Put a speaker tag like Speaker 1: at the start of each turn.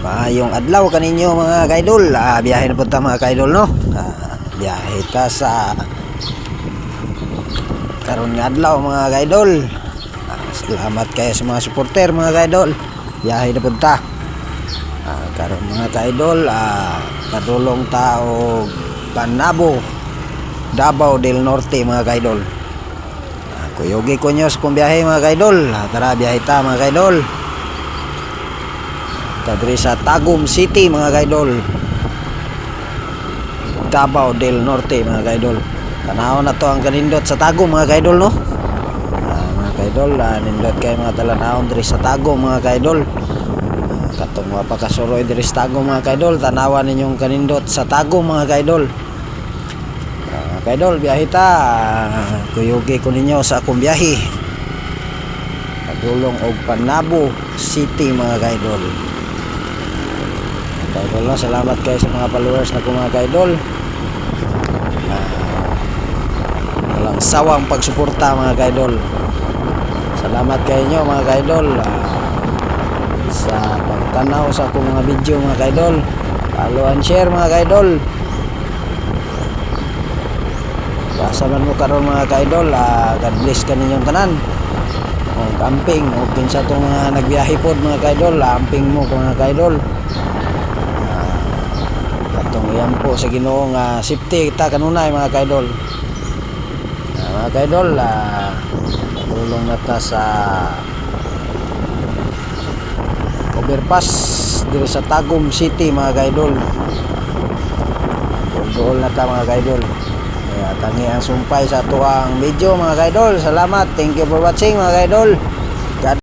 Speaker 1: Maayong adlaw kaninyo mga kaidol. Ah, biyahe na punta mga kaidol no. Ah, biyahe ta sa karon nga adlaw mga kaidol. Ah, salamat kayo sa mga supporter mga kaidol. Biyahe na punta. Ah, karon mga kaidol, ah, kadulong tao Panabo, Davao del Norte mga kaidol. Ah, kuyogi ko nyo sa kong biyahe mga kaidol. Ah, tara biyahe ta mga kaidol. Kadri sa Tagum City mga kaidol. Davao del Norte mga kaidol. Tanaw na to ang kanindot sa Tagum mga kaidol no. Ah, mga kaidol, ah, nindot kay mga talanawon diri sa Tagum mga kaidol. Ah, katong wa pa kasuroy sa Tagum mga kaidol, tanawan ninyong kanindot sa Tagum mga kaidol. Mga kaidol, biyahe ta. Ah, kuyugi ko ninyo sa akong biyahe. Pagulong og Panabo City mga kaidol. Kaidol no, salamat kayo sa mga followers na mga kaidol. Ah, walang sawang pagsuporta mga kaidol. Salamat kayo nyo mga kaidol. Ah, sa pagtanaw sa akong mga video mga kaidol. Follow and share mga kaidol. Basa man mo karon mga kaidol. Ah, God bless ka ninyong tanan. O camping o kinsa tong mga nagbiyahe pod mga kaidol, amping mo mga kaidol. Katong yan po sa Ginoo nga safety kita kanunay mga kaidol. Ah, mga kaidol, ah, tulong na ta sa overpass diri sa Tagum City mga kaidol. Dool na ta mga kaidol. Kaya tangi ang sumpay sa tuwang video mga kaidol. Salamat. Thank you for watching mga kaidol.